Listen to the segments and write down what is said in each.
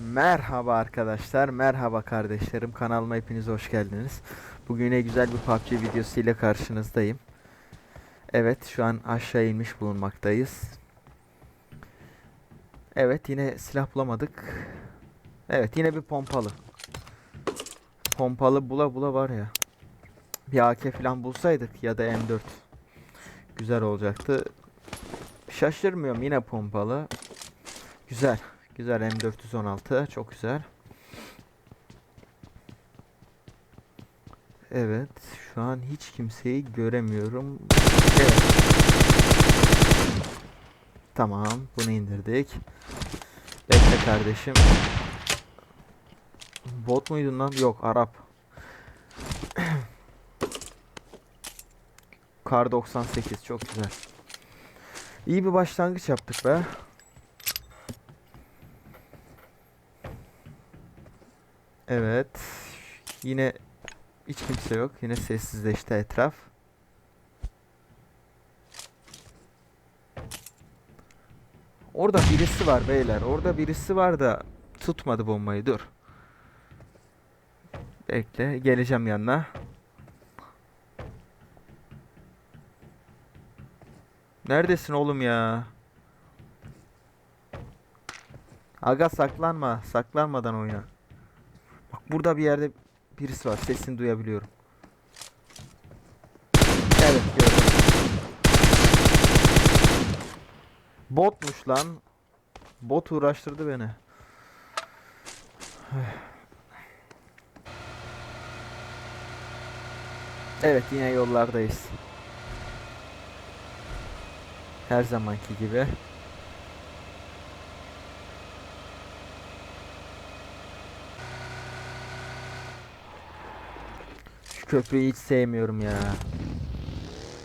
Merhaba arkadaşlar, merhaba kardeşlerim. Kanalıma hepiniz hoş geldiniz. Bugün yine güzel bir PUBG videosu ile karşınızdayım. Evet, şu an aşağı inmiş bulunmaktayız. Evet, yine silah bulamadık. Evet, yine bir pompalı. Pompalı bula bula var ya. Bir AK falan bulsaydık ya da M4. Güzel olacaktı. Şaşırmıyorum yine pompalı. Güzel. Güzel M416 çok güzel. Evet şu an hiç kimseyi göremiyorum. Evet. Tamam bunu indirdik. Bekle kardeşim. Bot muydun lan? Yok Arap. Kar 98 çok güzel. İyi bir başlangıç yaptık be. Evet. Yine hiç kimse yok. Yine sessizleşti etraf. Orada birisi var beyler. Orada birisi var da tutmadı bombayı. Dur. Bekle. Geleceğim yanına. Neredesin oğlum ya? Aga saklanma. Saklanmadan oyna. Burada bir yerde birisi var. Sesini duyabiliyorum. Evet gördüm. Botmuş lan. Bot uğraştırdı beni. Evet yine yollardayız. Her zamanki gibi. Köprüyü hiç sevmiyorum ya.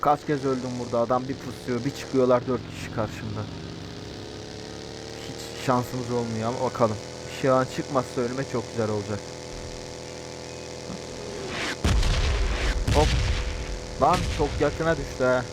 Kaç kez öldüm burada. Adam bir pusuyor, bir çıkıyorlar dört kişi karşımda. Hiç şansımız olmuyor ama bakalım. Şu an çıkmazsa önüme çok güzel olacak. Hop. Lan çok yakına düştü ha.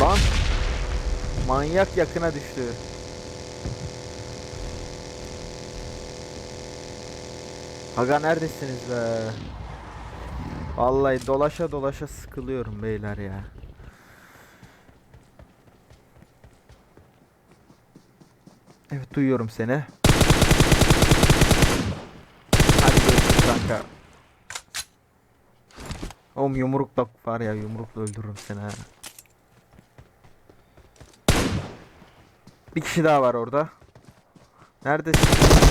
Lan. Manyak yakına düştü. Aga neredesiniz be? Vallahi dolaşa dolaşa sıkılıyorum beyler ya. Evet duyuyorum seni. Hadi görüşürüz kanka. Oğlum yumrukla var ya yumrukla öldürürüm seni ha. Bir kişi daha var orada. Neredesin?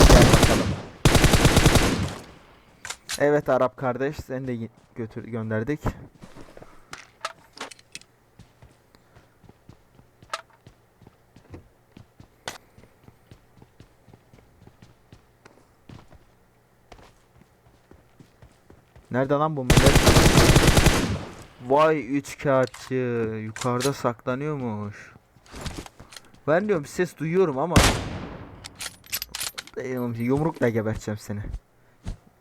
Gel bakalım. Evet Arap kardeş seni de götür gönderdik. Nerede lan bu millet? Vay üç kağıtçı yukarıda saklanıyormuş. Ben diyorum ses duyuyorum ama yumrukla geberteceğim seni.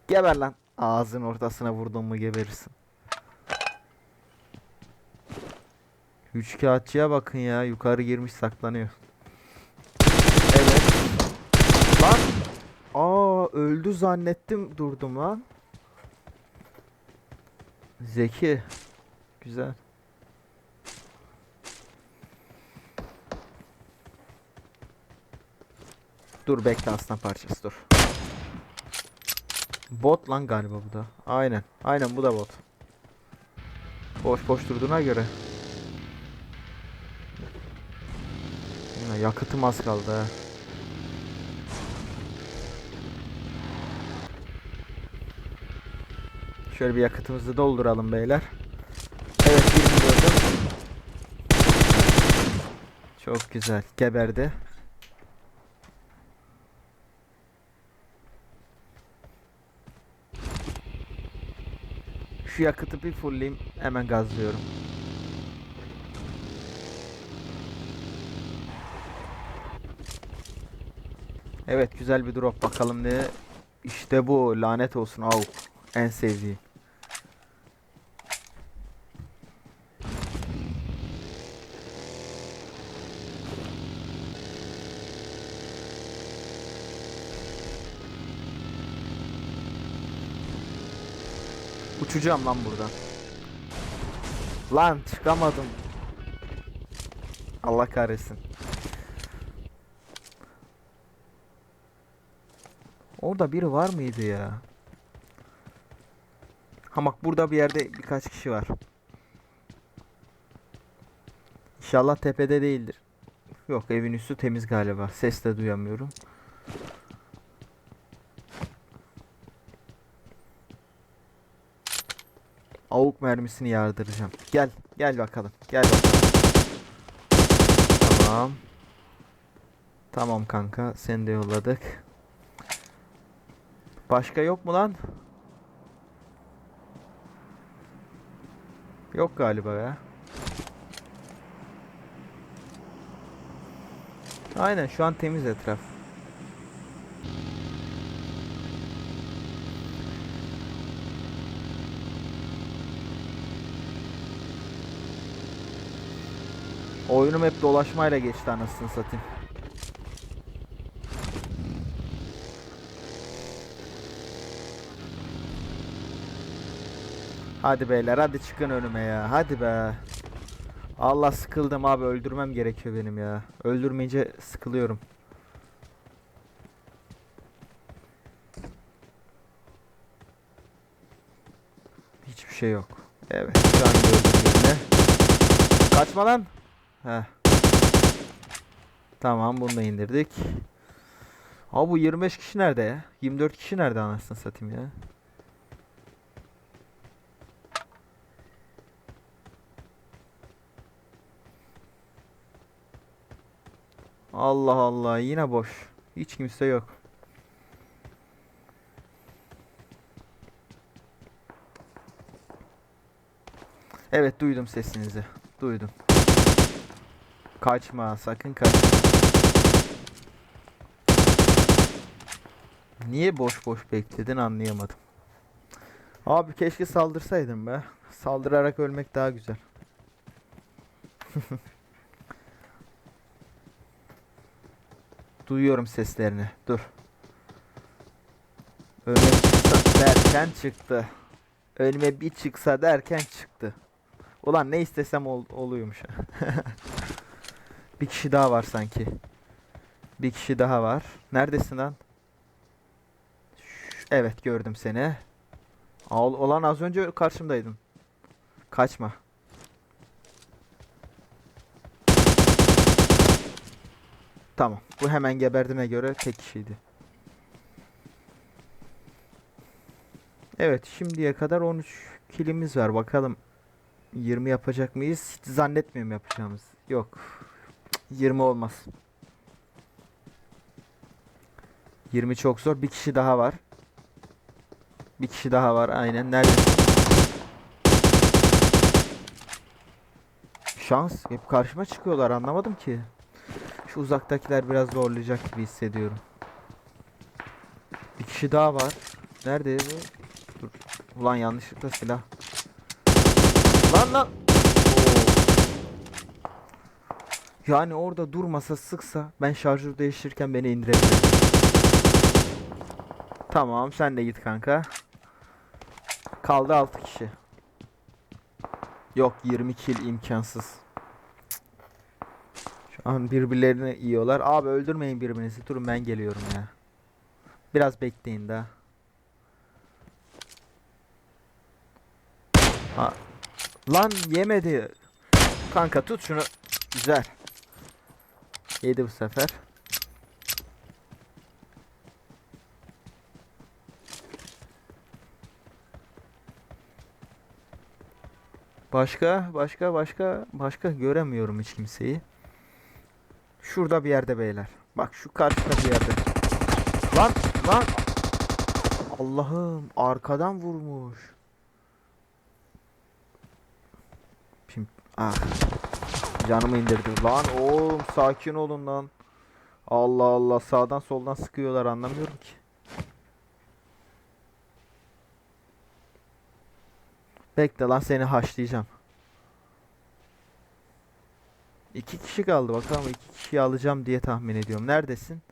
Geber lan. Ağzın ortasına vurdun mu geberirsin. Üç kağıtçıya bakın ya. Yukarı girmiş saklanıyor. Evet. Lan. Aa öldü zannettim durdum lan. Zeki. Güzel. Dur bekle aslan parçası dur. Bot lan galiba bu da. Aynen. Aynen bu da bot. Boş boş durduğuna göre. Ya, yakıtım az kaldı. Şöyle bir yakıtımızı dolduralım beyler. Evet. Çok güzel. Geberdi. Şu yakıtı bir fullleyeyim. Hemen gazlıyorum. Evet güzel bir drop bakalım ne. İşte bu lanet olsun av. En sevdiğim. Uçacağım lan buradan. Lan çıkamadım. Allah kahretsin. Orada biri var mıydı ya? Ha bak burada bir yerde birkaç kişi var. İnşallah tepede değildir. Yok evin üstü temiz galiba. Ses de duyamıyorum. Avuk mermisini yardıracağım. Gel. Gel bakalım. Gel. Tamam. Tamam kanka. Seni de yolladık. Başka yok mu lan? Yok galiba ya. Aynen şu an temiz etraf. Oyunum hep dolaşmayla geçti anasını satayım. Hadi beyler hadi çıkın önüme ya. Hadi be. Allah sıkıldım abi öldürmem gerekiyor benim ya. Öldürmeyince sıkılıyorum. Hiçbir şey yok. Evet. Kaçma lan. Heh. Tamam bunu da indirdik. Abi bu 25 kişi nerede ya? 24 kişi nerede anasını satayım ya? Allah Allah yine boş. Hiç kimse yok. Evet duydum sesinizi. Duydum. Kaçma sakın kaçma. Niye boş boş bekledin anlayamadım. Abi keşke saldırsaydım be. Saldırarak ölmek daha güzel. Duyuyorum seslerini. Dur. Önüme çıksa derken çıktı. Önüme bir çıksa derken çıktı. Ulan ne istesem ol oluyormuş. bir kişi daha var sanki. Bir kişi daha var. Neredesin lan? Evet gördüm seni. Olan az önce karşımdaydın. Kaçma. Tamam. Bu hemen geberdiğime göre tek kişiydi. Evet şimdiye kadar 13 kilimiz var. Bakalım 20 yapacak mıyız? Hiç zannetmiyorum yapacağımız. Yok. 20 olmaz. 20 çok zor. Bir kişi daha var. Bir kişi daha var. Aynen. Nerede? Şans. Hep karşıma çıkıyorlar. Anlamadım ki. Şu uzaktakiler biraz zorlayacak gibi hissediyorum. Bir kişi daha var. Nerede bu? Dur. Ulan yanlışlıkla silah. Lan lan. Yani orada durmasa sıksa ben şarjör değiştirirken beni indirebilir. Tamam sen de git kanka. Kaldı 6 kişi. Yok 20 kill imkansız. Şu an birbirlerini yiyorlar. Abi öldürmeyin birbirinizi. Durun ben geliyorum ya. Biraz bekleyin daha. Ha. Lan yemedi. Kanka tut şunu. Güzel. Yedi bu sefer. Başka, başka, başka, başka göremiyorum hiç kimseyi. Şurada bir yerde beyler. Bak şu karşıda bir yerde. Lan, lan. Allah'ım arkadan vurmuş. Şimdi ah. Canımı indirdi. Lan oğlum sakin olun lan. Allah Allah sağdan soldan sıkıyorlar anlamıyorum ki. Bekle lan seni haşlayacağım. İki kişi kaldı bakalım iki kişiyi alacağım diye tahmin ediyorum. Neredesin?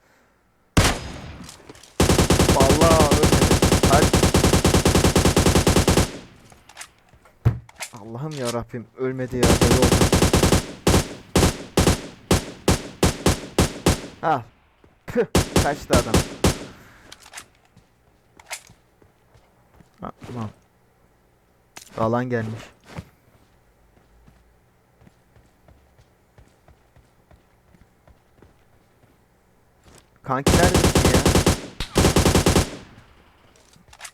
Vallahi ölmedi. Hadi. Allah'ım ya Rabbim ölmedi ya deli oldu. Püh, kaçtı adam. Ha, Tamam. Alan gelmiş. Kanki neredesin ya?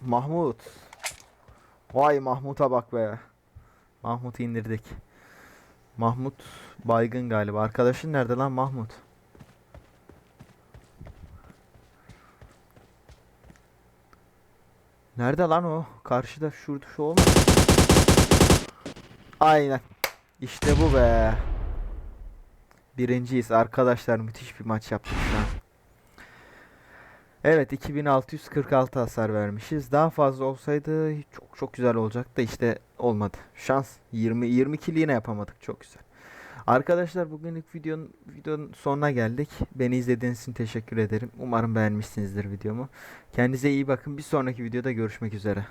Mahmut. Vay Mahmut'a bak be. Mahmut'u indirdik. Mahmut baygın galiba. Arkadaşın nerede lan Mahmut? Nerede lan o? Karşıda şurada şu olmaz. Aynen. İşte bu be. Birinciyiz arkadaşlar. Müthiş bir maç yaptık şu an. Evet 2646 hasar vermişiz. Daha fazla olsaydı çok çok güzel olacaktı. İşte olmadı. Şans 20 20 kill yine yapamadık. Çok güzel. Arkadaşlar bugünlük videonun videonun sonuna geldik. Beni izlediğiniz için teşekkür ederim. Umarım beğenmişsinizdir videomu. Kendinize iyi bakın. Bir sonraki videoda görüşmek üzere.